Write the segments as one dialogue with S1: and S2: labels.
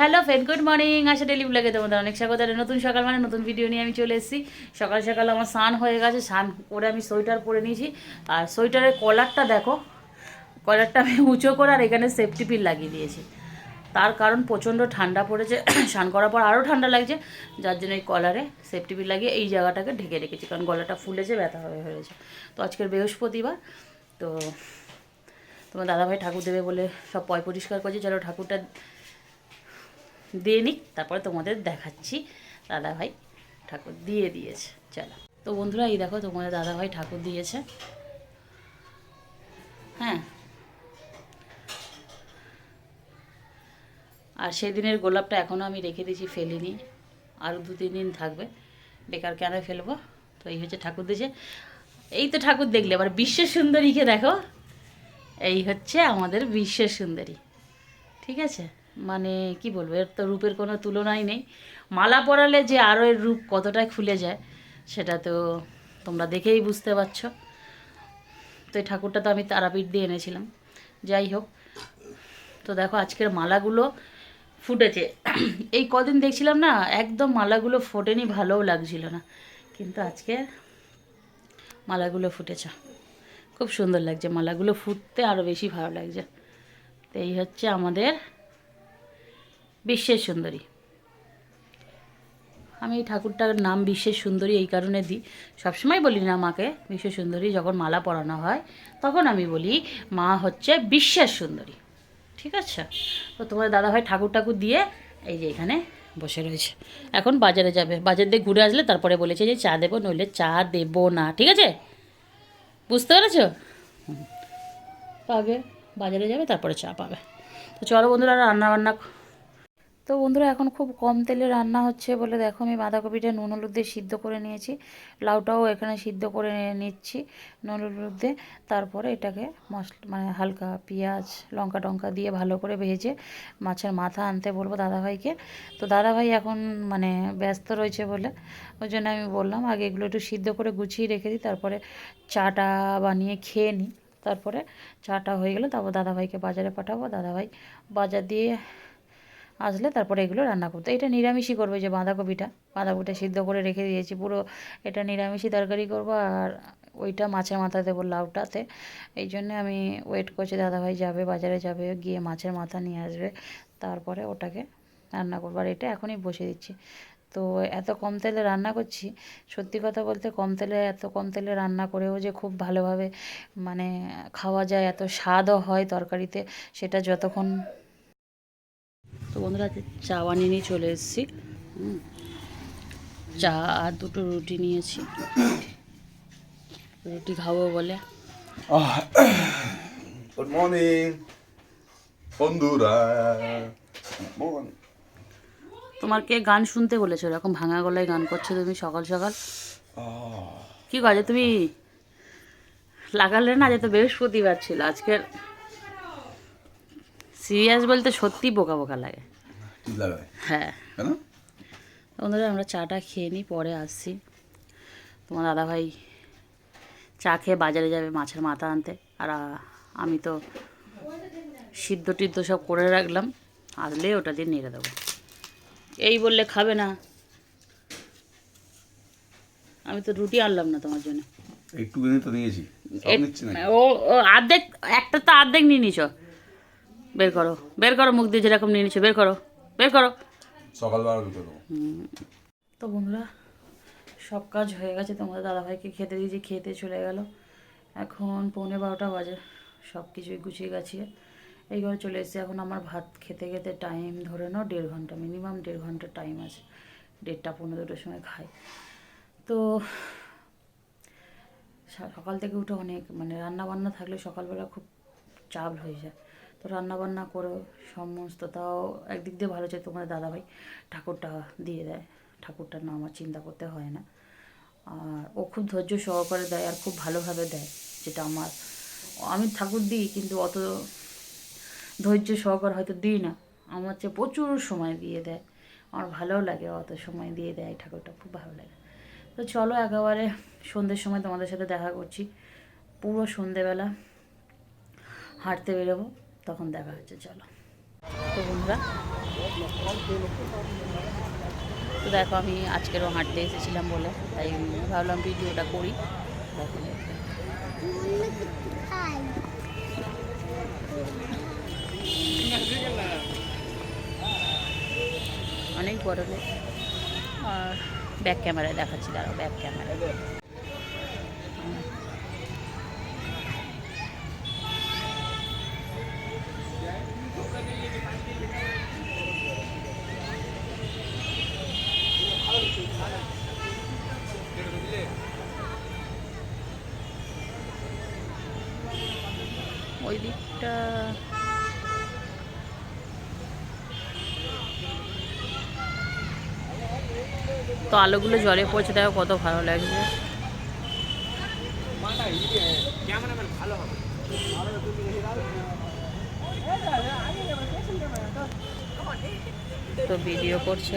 S1: Hello friend good morning আশা daily ব্লগে তোমাদের অনেক স্বাগত। নতুন সকাল মানে নতুন ভিডিও নিয়ে আমি চলে এসেছি। সকাল সকাল আমার স্নান হয়ে গেছে, স্নান করে আমি সোয়েটার পরে নিয়েছি। আর সোয়েটারের কলারটা দেখো কলারটা আমি উঁচু করে আর এখানে সেফটি পিন লাগিয়ে দিয়েছি। তার কারণ প্রচণ্ড ঠান্ডা পড়েছে। স্নান করার পর আরও ঠান্ডা লাগছে। যার জন্য এই কলারে সেফটি পিন লাগিয়ে এই জায়গাটাকে ঢেকে রেখেছি। কারণ গলাটা ফুলেছে, ব্যথা হয়ে হয়েছে। তো আজকের বৃহস্পতিবার, তো তোমার দাদাভাই ঠাকুর দেবে বলে সব পয় পরিষ্কার করছে। চলো ঠাকুরটা দিয়ে নিক, তারপরে তোমাদের দেখাচ্ছি দাদাভাই ঠাকুর দিয়ে দিয়েছে। চলো। তো বন্ধুরা, এই দেখো তোমাদের দাদাভাই ঠাকুর দিয়েছে। হ্যাঁ। আর সেদিনের গোলাপটা এখনও আমি রেখে দিয়েছি, ফেলিনি। আরও দু, তিন দিন থাকবে। বেকার কেন ফেলব? তো এই হচ্ছে ঠাকুর দিয়েছে। এই তো ঠাকুর দেখলে, এবার বিশ্ব সুন্দরীকে দেখো। এই হচ্ছে আমাদের বিশ্ব সুন্দরী। ঠিক আছে? মানে কি বলব, এর তো রূপের কোনো তুলনাই নেই। মালা পরালে যে আরও এর রূপ কতটা খুলে যায়, সেটা তো তোমরা দেখেই বুঝতে পারছ। তো এই ঠাকুরটা তো আমি তারাপীঠ দিয়ে এনেছিলাম। যাই হোক, তো দেখো আজকের মালাগুলো ফুটেছে। এই কদিন দেখছিলাম না, একদম মালাগুলো ফোটেনি, ভালোও লাগছিল না। কিন্তু আজকে মালাগুলো ফুটেছে। খুব সুন্দর লাগছে মালাগুলো ফুটতে আরও বেশি ভালো লাগছে। তো এই হচ্ছে আমাদের বিশ্বের সুন্দরী। আমি এই ঠাকুরটার নাম বিশ্বের সুন্দরী এই কারণে দিই সবসময় বলি না মাকে বিশ্ব সুন্দরী যখন মালা পরানো হয়, তখন আমি বলি, মা হচ্ছে বিশ্বের সুন্দরী। ঠিক আছে? তো তোমার দাদাভাই ঠাকুর ঠাকুর দিয়ে এই যে এখানে বসে রয়েছে। এখন বাজারে যাবে। বাজার দিয়ে ঘুরে আসলে তারপরে বলেছে যে চা দেবো, নইলে চা দেবো না। ঠিক আছে? বুঝতে পেরেছ। তো আগে বাজারে যাবে, তারপরে চা পাবে। তো চলো বন্ধুরা রান্না বান্না তো বন্ধুরা, এখন খুব কম তেলে রান্না হচ্ছে বলে দেখো, আমি বাঁধাকপিটা নুন হলুদ দিয়ে সিদ্ধ করে নিয়েছি। লাউটাও এখানে সিদ্ধ করে নিচ্ছি নুন হলুদ দিয়ে। তারপরে এটাকে মশলা মানে হালকা পেঁয়াজ, লঙ্কা টঙ্কা দিয়ে ভালো করে ভেজে মাছের মাথা আনতে বলব দাদাভাইকে। তো দাদাভাই এখন মানে ব্যস্ত রয়েছে বলে, ওই জন্য আমি বললাম আগে এগুলো একটু সিদ্ধ করে গুছিয়ে রেখে দিই, তারপরে চাটা বানিয়ে খেয়ে নিই। তারপরে চাটা হয়ে গেলে তারপর দাদাভাইকে বাজারে পাঠাবো। দাদাভাই বাজার দিয়ে আসলে তারপরে এগুলো রান্না করতে এটা নিরামিষই করবে যে বাঁধাকপিটা। বাঁধাকপিটা সিদ্ধ করে রেখে দিয়েছি পুরো। এটা নিরামিষই তরকারি করব আর ওইটা মাছের মাথা দেবো লাউটাতে। এই জন্য আমি ওয়েট করছি, দাদাভাই যাবে, বাজারে যাবে, গিয়ে মাছের মাথা নিয়ে আসবে। তারপরে ওটাকে রান্না করব। আর এটা এখনই বসে দিচ্ছি। তো এত কম তেলে রান্না করছি, সত্যি কথা বলতে কম তেলে, এত কম তেলে রান্না করেও যে খুব ভালোভাবে মানে খাওয়া যায়, এত স্বাদও হয় তরকারিতে, সেটা যতক্ষণ তো বন্ধুরা চা বানিয়ে নিয়ে চলে এসেছি। চা আর দুটো রুটি নিয়েছি। রুটি খাব বলে।
S2: গুড মর্নিং বন্ধুরা।
S1: তোমার কে গান শুনতে বলেছ? এরকম ভাঙা গলায় গান করছ তুমি সকাল সকাল। কি কাজে তুমি লাগালে না যে তো বৃহস্পতিবার ছিল আজকের সিরিয়াস বলতে সত্যি বোকা বোকা লাগে। হ্যাঁ। বন্ধুরা আমরা চাটা খেয়ে নিই পরে আসছি। তোমার দাদাভাই চা খেয়ে বাজারে যাবে মাছের মাথা আনতে। আর আমি তো সিদ্ধ টিদ্ধ সব করে রাখলাম। আসলে ওটা দিয়ে নেড়ে দেবো। এই বললে খাবে না। আমি তো রুটি আনলাম না তোমার জন্য।
S2: একটুখানি তো নিয়েছি
S1: ও অর্ধেক একটা তো অর্ধেক নিয়ে নিছ। বের করো বের করো মুখ দিয়ে যেরকম নিয়ে নিচ্ছে বের করো বের করো।
S2: সকালবেলা দেবো
S1: তো বন্ধুরা সব কাজ হয়ে গেছে তোমাদের দাদাভাইকে খেতে দিয়েছি খেতে চলে গেল। এখন পৌনে বারোটা বাজে সব কিছুই গুছিয়ে গাছিয়ে এই ঘরে চলে এসেছি। এখন আমার ভাত খেতে খেতে টাইম ধরে নাও দেড় ঘণ্টা মিনিমাম দেড় ঘণ্টা টাইম আছে। দেড়টা পনেরো দুটোর সময় খাই। তো সকাল থেকে উঠে অনেক মানে রান্না বান্না থাকলে সকালবেলা খুব চাপ হয়ে যায়। তো রান্না বান্না করেও সমস্ত তাও একদিক দিয়ে ভালো চাই, তোমাদের দাদাভাই ঠাকুরটা দিয়ে দেয়। ঠাকুরটার নাম আমার চিন্তা করতে হয় না। আর ও খুব ধৈর্য সহকারে দেয় আর খুব ভালোভাবে দেয়, যেটা আমার, আমি ঠাকুর দিই কিন্তু অত ধৈর্য সহকারে হয়তো দিই না। আমার চেয়ে প্রচুর সময় দিয়ে দেয়। আমার ভালোও লাগে, অত সময় দিয়ে দেয় ঠাকুরটা, খুব ভালো লাগে। তো চলো একেবারে সন্ধ্যের সময় তোমাদের সাথে দেখা করছি। পুরো সন্ধেবেলা হাঁটতে বেরোবো। তখন দেখা হচ্ছে চলো। তো বন্ধুরা, তো দেখো আমি আজকেরও হাঁটতে এসেছিলাম বলে, তাই ভাবলাম ভিডিওটা করি। দেখো। অনেক বড় আর ব্যাক ক্যামেরায় দেখাচ্ছি, দাঁড়াও ব্যাক ক্যামেরায় ওই দিকটা তো আলোগুলো জলে পড়ছে দেখো কত ভালো লাগছে। তো ভিডিও করছে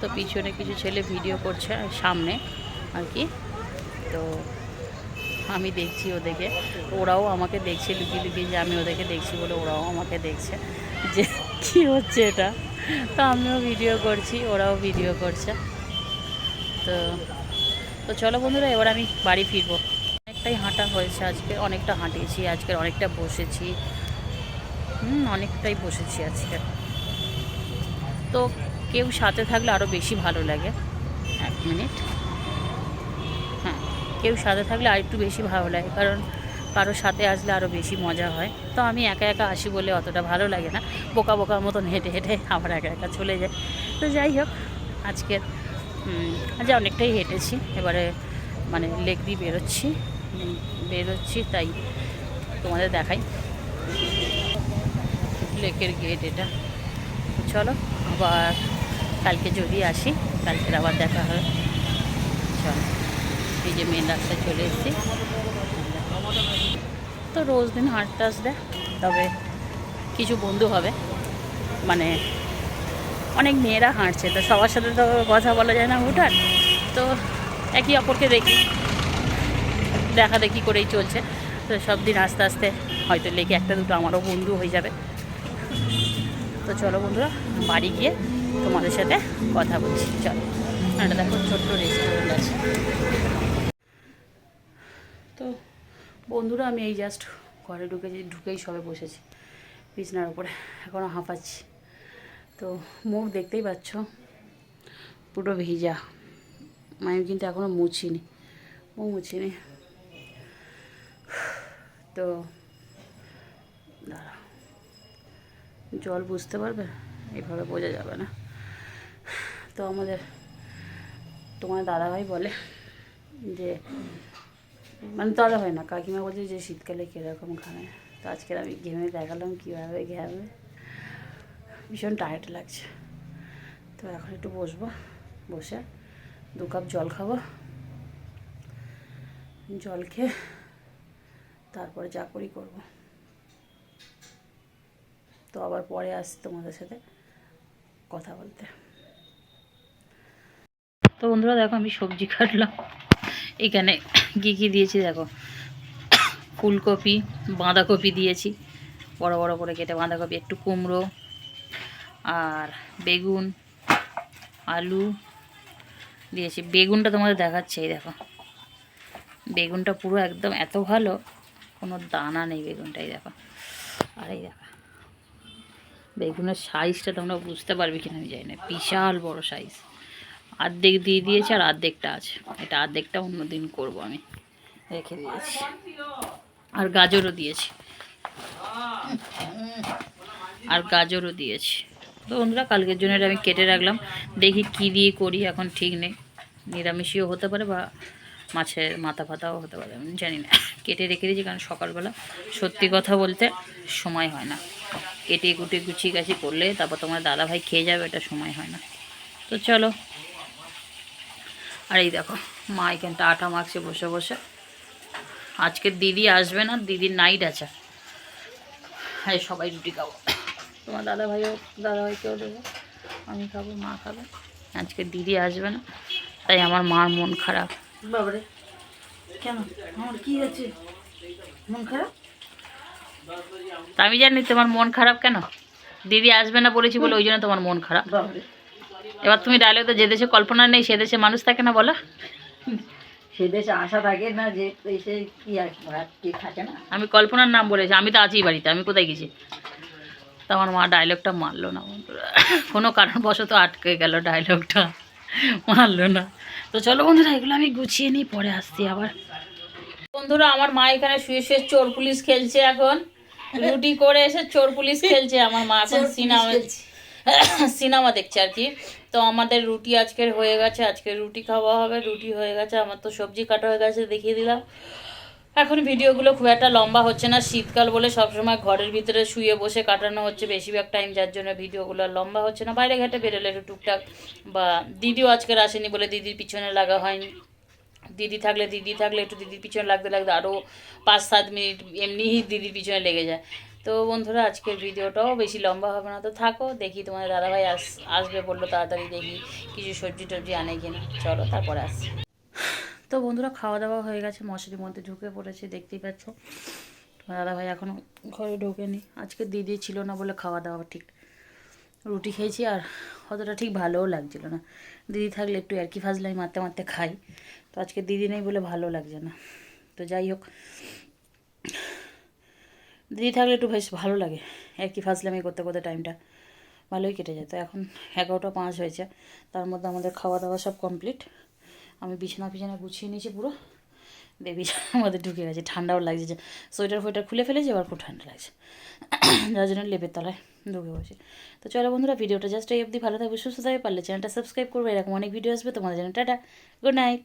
S1: তো পিছনে কিছু ছেলে ভিডিও করছে সামনে আর কি। তো আমি দেখছি ওদেরকে। ওরাও আমাকে দেখছে লুকিয়ে লুকিয়ে যে আমি ওদেরকে দেখছি বলে ওরাও আমাকে দেখছে যে কী হচ্ছে এটা। তো আমিও ভিডিও করছি, ওরাও ভিডিও করছে। তো তো চলো বন্ধুরা, এবার আমি বাড়ি ফিরবো। অনেকটাই হাঁটা হয়েছে আজকে, অনেকটা হাঁটিয়েছি আজকে অনেকটা বসেছি। হুম, অনেকটাই বসেছি আজকে। তো কেউ সাথে থাকলে আরও বেশি ভালো লাগে। এক মিনিট। হ্যাঁ কেউ সাথে থাকলে আর একটু বেশি ভালো লাগে কারণ কারোর সাথে আসলে আরও বেশি মজা হয়। তো আমি একা একা আসি বলে অতটা ভালো লাগে না। বোকা বোকার মতন হেঁটে হেঁটে আবার একা একা চলে যায় তো যাই হোক আজকের উম, আজ অনেকটাই হেঁটেছি। এবারে মানে লেক দিয়ে বেরোচ্ছি। বেরোচ্ছি তাই তোমাদের দেখাই। লেকের গেট এটা। চলো, আবার কালকে যদি আসি, কালকের আবার দেখা হবে চলো, এই যে মেন রাস্তায় চলে এসেছি। তো রোজ দিন হাঁটতে আসবে তবে কিছু বন্ধু হবে। মানে অনেক মেয়েরা হাঁটছে, তো সবার সাথে তো কথা বলা যায় না হুটার তো একে অপরকে দেখি, দেখা দেখি করেই চলছে। তো সব দিন আস্তে আস্তে হয়তো লেগে একটা দুটো আমারও বন্ধু হয়ে যাবে। তো চলো বন্ধুরা, বাড়ি গিয়ে তোমাদের সাথে কথা বলছি। চলো একটা দেখো ছোট্ট রেস্টুরেন্ট আছে। তো বন্ধুরা, আমি এই জাস্ট ঘরে ঢুকেছি ঢুকেই সবে বসেছি, বিছনার উপরে এখনও হাঁপাচ্ছি। তো মুখ দেখতেই পাচ্ছ, পুরো ভিজা। আমি কিন্তু এখনও মুছিনি, ও মুছিনি। তো দাঁড়া জল বুঝতে পারবে? এভাবে বোঝা যাবে না। তো আমাদের, তোমার দাদাভাই বলে যে মানে দাদা হয় না, কাকিমা বলছে যে শীতকালে কীরকম ঘামে তো আজকের আমি ঘেমে দেখালাম কীভাবে ঘামে। ভীষণ টায়ার্ড লাগছে। তো এখন একটু বসবো, বসে দু কাপ জল খাব। জল খেয়ে তারপরে যা করি করব। তো আবার পরে আসছি তোমাদের সাথে কথা বলতে। তো বন্ধুরা দেখো আমি সবজি কাটলাম। এখানে কী কী দিয়েছি দেখো? ফুলকপি, বাঁধাকপি দিয়েছি। বড় বড় করে কেটে বাঁধাকপি, একটু কুমড়ো আর বেগুন, আলু দিয়েছি। বেগুনটা তোমাদের দেখাচ্ছে, এই দেখো। বেগুনটা পুরো একদম এত ভালো, কোনো দানা নেই বেগুনটাই দেখো। আর এই দেখো। বেগুনের সাইজটা তোমরা বুঝতে পারবে কিনা আমি জানি না। বিশাল বড় সাইজ অর্ধেক দিয়ে দিয়েছে আর অর্ধেকটা আছে। এটা অর্ধেকটা অন্য দিন করব আমি। রেখে দিয়েছি। আর গাজরও দিয়েছি। আর গাজরও দিয়েছি। তো বন্ধুরা কালকের জন্য এটা আমি কেটে রাখলাম। দেখি কি দিয়ে করি এখন ঠিক নেই। নিরামিষিও হতে পারে বা মাছের মাথা ফাতাও হতে পারে আমি জানি না। কেটে রেখে দিয়েছি কারণ সকালবেলা সত্যি কথা বলতে সময় হয় না। কেটে কুটে গুছিয়ে গাছি করলে তারপর তোমার দাদাভাই খেয়ে যাবে, এটা সময় হয় না। তো চলো। আর এই দেখো, মা এখানটা আটা মাখছে বসে বসে। আজকে দিদি আসবে না, দিদির নাইট আছে। হ্যাঁ সবাই রুটি খাব। তোমার দাদা ভাইও দাদা ভাইকেও দেবো। আমি খাব, মা খাবে। আজকে দিদি আসবে না, তাই আমার মার মন খারাপ।
S3: বাবারে, কেন? আমার কি আছে? মন খারাপ?
S1: আমি জানি তোমার মন খারাপ কেন? দিদি আসবে না বলেছি বলে ওই জন্য তোমার মন খারাপ। এবার তুমি ডায়লগ তো যে দেশে কল্পনা নেই সে দেশে মানুষ থাকে না বলো।
S3: সে দেশে আশা থাকে না যে কি আর কি থাকে না।
S1: আমি কল্পনার নাম বলেছি আমি তো আছি বাড়িতে আমি কোথায় গেছি? তো আমার মা ডায়লগটা মারলো না বন্ধুরা। কোনো কারণবশত আটকে গেল ডায়লগটা মারলো না। তো চলো বন্ধুরা এগুলো আমি গুছিয়ে নিই পরে আসছি আবার। বন্ধুরা আমার মা এখানে শুয়ে শুয়ে চোর পুলিশ খেলছে এখন। রুটি করে এসে চোর পুলিশ খেলছে আমার মা এখন সিনেমা সিনেমা দেখছে আর কি। তো আমাদের রুটি আজকের হয়ে গেছে আজকে রুটি খাওয়া হবে রুটি হয়ে গেছে আমার তো সবজি কাটা হয়ে গেছে দেখিয়ে দিলাম। এখন ভিডিওগুলো খুব একটা লম্বা হচ্ছে না শীতকাল বলে সবসময় ঘরের ভিতরে শুয়ে বসে কাটানো হচ্ছে বেশিরভাগ টাইম যার জন্য ভিডিওগুলো লম্বা হচ্ছে না। বাইরে ঘাটে বেরোলে একটু টুকটাক বা দিদিও আজকের আসেনি বলে দিদির পিছনে লাগা হয়নি। দিদি থাকলে দিদি থাকলে, একটু দিদির পিছনে লাগতে লাগতে আরও পাঁচ সাত মিনিট এমনিই দিদির পিছনে লেগে যায়। তো বন্ধুরা, আজকের ভিডিওটাও বেশি লম্বা হবে না। তো থাকো, দেখি তোমাদের দাদাভাই আস, আসবে বলল তাড়াতাড়ি দেখি কিছু সবজি টবজি আনে কিনা। চলো, তারপরে আসছি তো বন্ধুরা খাওয়া দাওয়া হয়ে গেছে, মশারির মধ্যে ঢুকে পড়েছে, দেখতেই পাচ্ছ। তোমার দাদাভাই এখনও ঘরে ঢোকেনি। আজকে দিদি ছিল না বলে খাওয়া দাওয়া ঠিক। রুটি খেয়েছি আর অতটা ঠিক ভালোও লাগছিল না। দিদি থাকলে একটু আর কি ফাজলাই মারতে মারতে খাই। তো আজকে দিদি নেই বলে ভালো লাগছে না। তো যাই হোক। দিদি থাকলে একটু বেশ ভালো লাগে আর কি ফাজলামি করতে করতে টাইমটা। ভালোই কেটে যায়। তো এখন এগারোটা পাঁচ হয়েছে। তার মধ্যে আমাদের খাওয়া দাওয়া সব কমপ্লিট। আমি বিছানা ফিছানা গুছিয়ে নিয়েছি পুরো। বিছানার মধ্যে ঢুকে গেছে। ঠান্ডাও লাগছে। যে সোয়েটার ফোয়েটার খুলে ফেলেছি এবার খুব ঠান্ডা লাগছে। যার জন্য লেপের তলায় ঢুকে বসে। তো চলো বন্ধুরা, ভিডিওটা জাস্ট এই অবধি, ভালো থাকবে, সুস্থ থাকবে, পারলে চ্যানেলটা সাবস্ক্রাইব করবে, এরকম অনেক ভিডিও আসবে, তোমাদের জন্য টাটা গুড নাইট